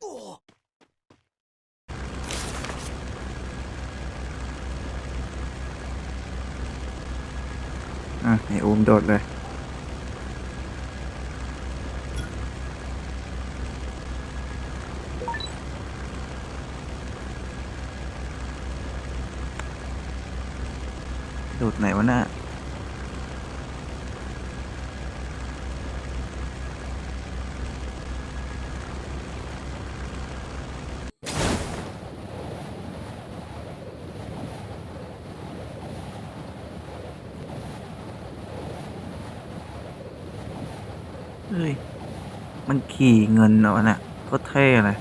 อะไอโอมโดดเลย โดดไหนวะน่ะ ฮ้ย มันขี่เงินเหรอวะน่ะโคตรเท่เลย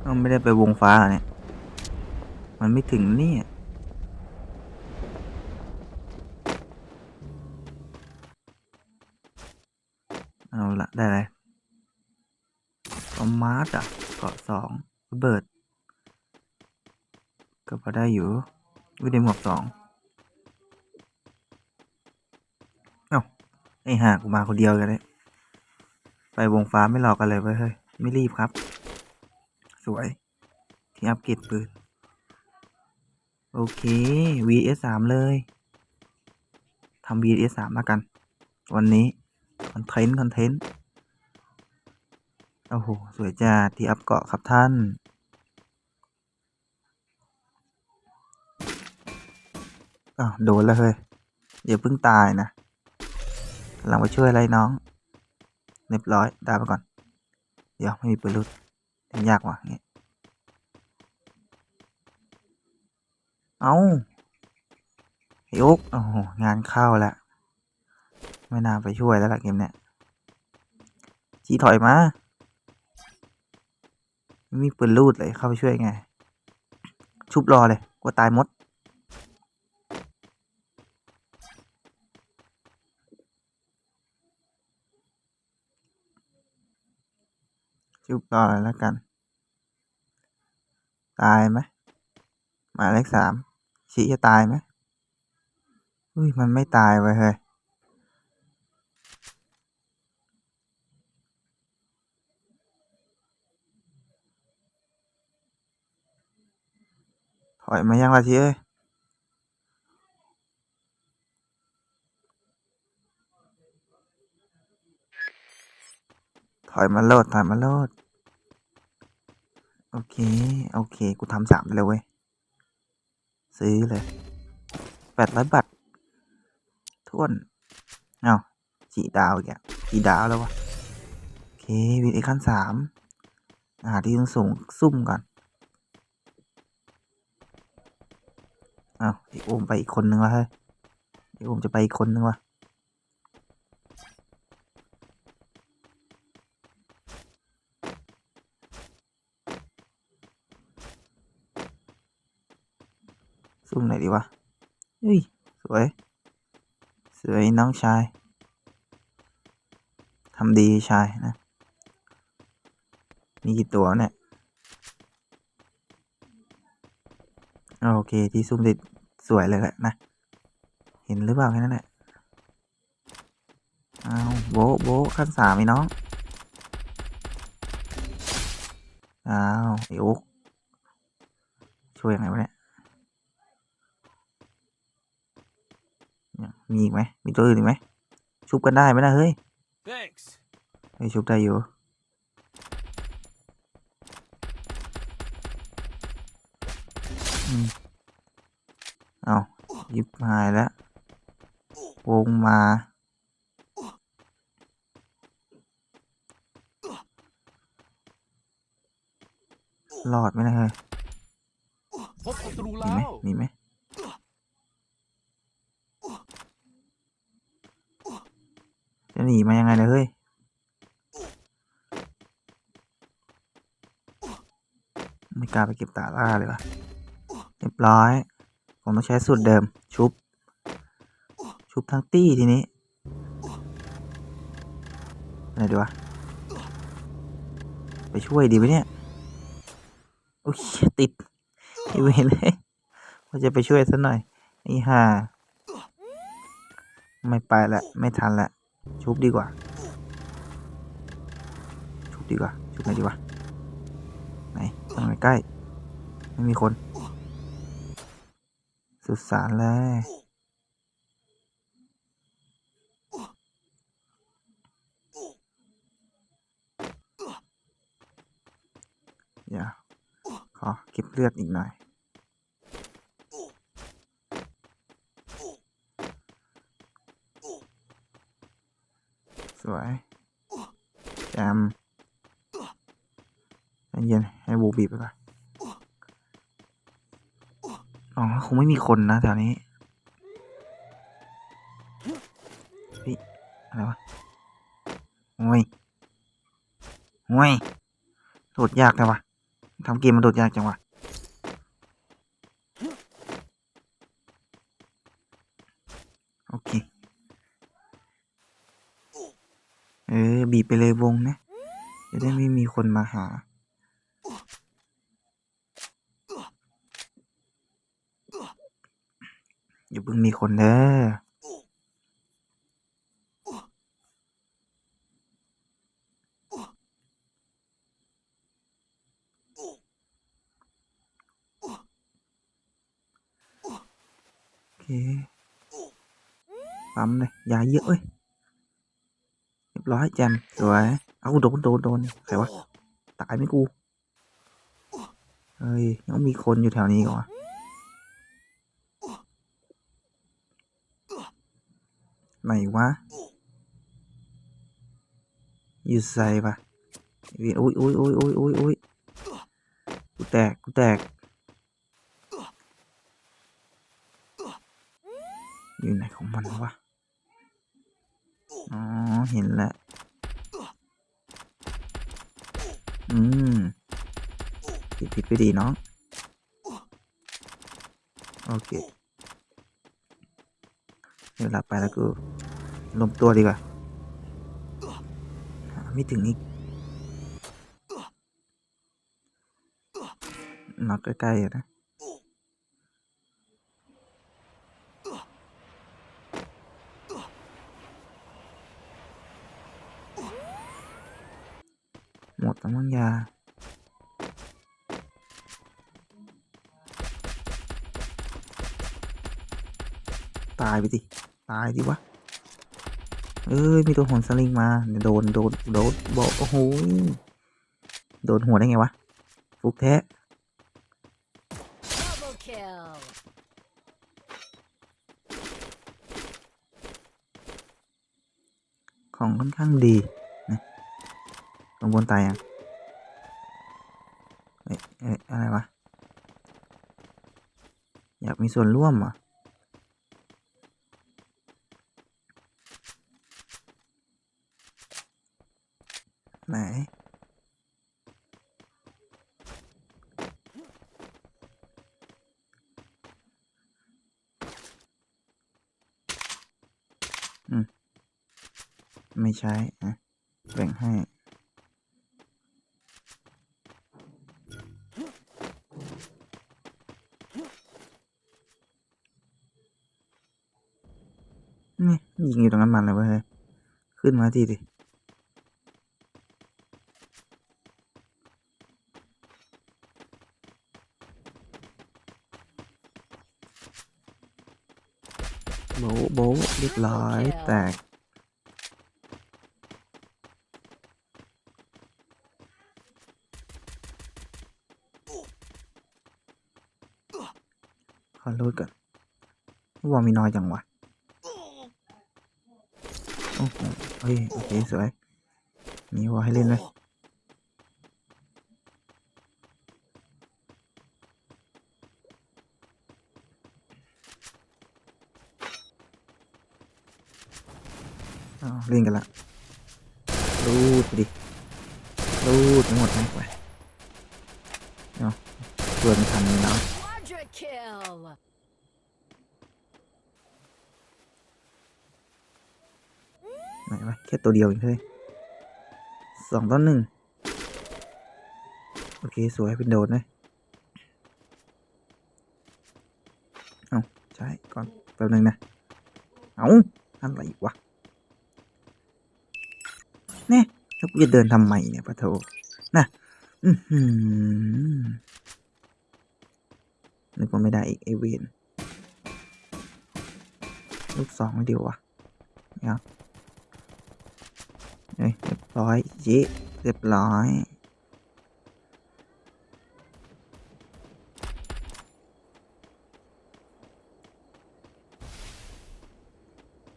เราไม่ได้ไปวงฟ้าเหรอเนี่ย มันไม่ถึงนี่เอาละได้เลยอมมาร์ดอะเกาะสองระเบิด ก็พอได้อยู่วิดีหมวกสองเอ้าไอห่ากูมาคนเดียวกันเลยไปวงฟ้าไม่หลอกกันเลยเว้ยเฮ้ยไม่รีบครับ สวย ที่อัปเกรดปืน โอเค VS สามเลยทำ VS สามมากัน วันนี้คอนเทนต์คอนเทนต์ โอ้โห สวยจ้าที่อัพเกาะครับท่าน อ้าวโดนแล้วเฮ้ยอย่าเพิ่งตายนะกำลังไปช่วยอะไรน้องเรียบร้อยได้มาก่อน เดี๋ยวไม่มีปืนรุดยากว่ะอย่างงี้เอาไอ้อุ๊กโอ้โหงานเข้าแล้วไม่น่าไปช่วยแล้วล่ะเกมเนี้ยจีถอยมาไม่มีปืนรูดเลยเข้าไปช่วยไง ชุบรอเลยกลัวตายมด ชุบรอเลยแล้วกัน ตายไหมหมายเลขสามชีจะตายไหมอุ้ยมันไม่ตายไว้ยเฮ้ยถอยมายังละทีเอ้ย ถ อยมาโลดถอยมาโลด โอเค โอเค กูทำสามไปเลยเว้ย ซื้อเลยแปดร้อยบาทท้วน เอาจีดาวอีกอะจีดาวแล้ววะ โอเค วิดีขั้นสามหาที่ต้องสูงซุ่มก่อนอ้าวไอโอมไปอีกคนนึงวะเฮ้ยไอโอมจะไปอีกคนนึงวะ ซุ่มไหนดีวะเฮ้ย สวย สวยน้องชายทำดีชายนะ มีกี่ตัวเนี่ย โอเค ที่ซุ่มติดสวยเลยแหละนะ เห็นหรือเปล่าแค่นั้นแหละเอาโบะโบะขั้นสามไอ้น้องอ้าวไอ้โอ๊กช่วยยังไงวะเนี่ยเนี่ย มีอีกไหมมีตัวอื่นอีกไหมชุบกันได้ไหมนะเฮ้ย Thanks. ไอ้ยชุบได้อยู่อืมเอายิบหายแล้ววงมา หลอดไหมนะเฮ้ยพบศัตรูมีแล้ไหมวมีไหมจะ หนีมายังไงเนี่ยเฮ้ยไม่กล้าไปเก็บตาล่าเลยวะเรียบร้อย ผมต้องใช้สูตรเดิม ชุบ ชุบทั้งตี้ทีนี้ไหนดีวะ ไปช่วยดีไหมเนี่ย โอ้ยติดไอเวนเลยว่าจะไปช่วยซะหน่อยไอ้ห่าไม่ไปละ ไม่ทันละ ชุบดีกว่า ชุบดีกว่า ชุบไหนดีวะ ไหนต้องไปใกล้ ไม่มีคน สุดสารเลยเดี๋ยวขอเก็บเลือดอีกหน่อย สวย แจมใจเย็นให้ บีบไปก่อนอ๋อคงไม่มีคนนะแถวนี้เฮ้ยอะไรวะโอ้ยโอ้ยโดดยากเลยวะทำเกมมันโดดยากจังวะโอเค เออ บีบไปเลยวงนะ จะได้ไม่มีคนมาหา อย่าเพิ่งมีคนเด้อโอเคปั๊มเลยยาเยอะเอ้ยเรียบร้อยแจมสวยเอาโดนโดนโดนใครวะตายไหมกูเฮ้ยยังมีคนอยู่แถวนี้ก่อน ไหนวะ อยู่ใส่ปะอุ้ยอุ้ยอุ้ยอุ้ยอุ้ยอุ้ยกูแตก กูแตก อยู่ไหนของมันวะ อ๋อ เห็นแล้ว อืมผิดผิดไปดีเนาะโอเค เวหลับไปแล้วกูลมตัวดีกว่า ไม่ถึงอีกน็อกใกล้ๆอะนะหมดแล้วมั้งยาตายไปดิ ตายดิวะ เอ้ย มีตัวหนสลิงมา โดน โดน โดนบอกโอ้โห โดนหัวได้ไงวะ ฟุกแท้ของค่อนข้างดีนะข้างบนตายอ้ยเอ้ยอะไรวะ อยากมีส่วนร่วมอะ ไหน อืม ไม่ใช้ อะ แบ่งให้นี่ยิงอยู่ตรงนั้นมันเลยเว้ยขึ้นมาทีดิ โบะโบะเรียบร้อยแตก ขอรูดก่อนว่ามีน้อยจังวะโอ้โหเฮ้ยโอเคสวยมีวอลให้เล่นเลย อ้าวเล่นกันละรูดไปดิรูดไปหมดนะไปเอาตัวมันทันนี่แล้ว Quadra kill. ไหนวะแค่ตัวเดียวเองเฮ้ยสองต่อหนึ่งโอเค สวยเป็นโดดเลยเอาใช่ก่อนแป๊บนึงนะ เอาอะไรวะเนี่ยแล้วกู จะเดินทำไมเนี่ยปะโถน่ะอือหือก็ไม่ได้อีกไอเวนลูกสองเดียววะเนี่ยเฮ้ยเรียบร้อยเย้เรียบร้อย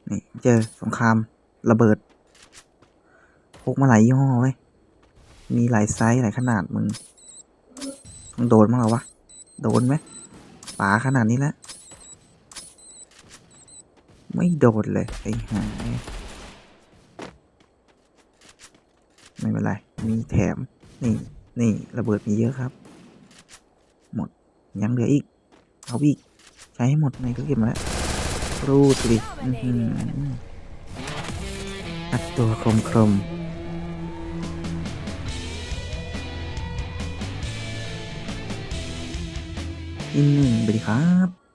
นี่เจอสงครามระเบิด กมาหลายยี่ห้อไว้ย มีหลายไซส์หลายขนาดมึงต้องโดนมั้งเหรอวะ โดนไหมป๋าขนาดนี้แล้ว ไม่โดนเลยไอ้หาไม่เป็นไร มีแถม นี่ นี่ ระเบิดมีเยอะครับ หมด ยังเหลืออีก เอาอีก ใช้ให้หมดในก็เก็บมาแล้ว รูดดิอัดตัวคมคม อินหนึ่งไปดีครับ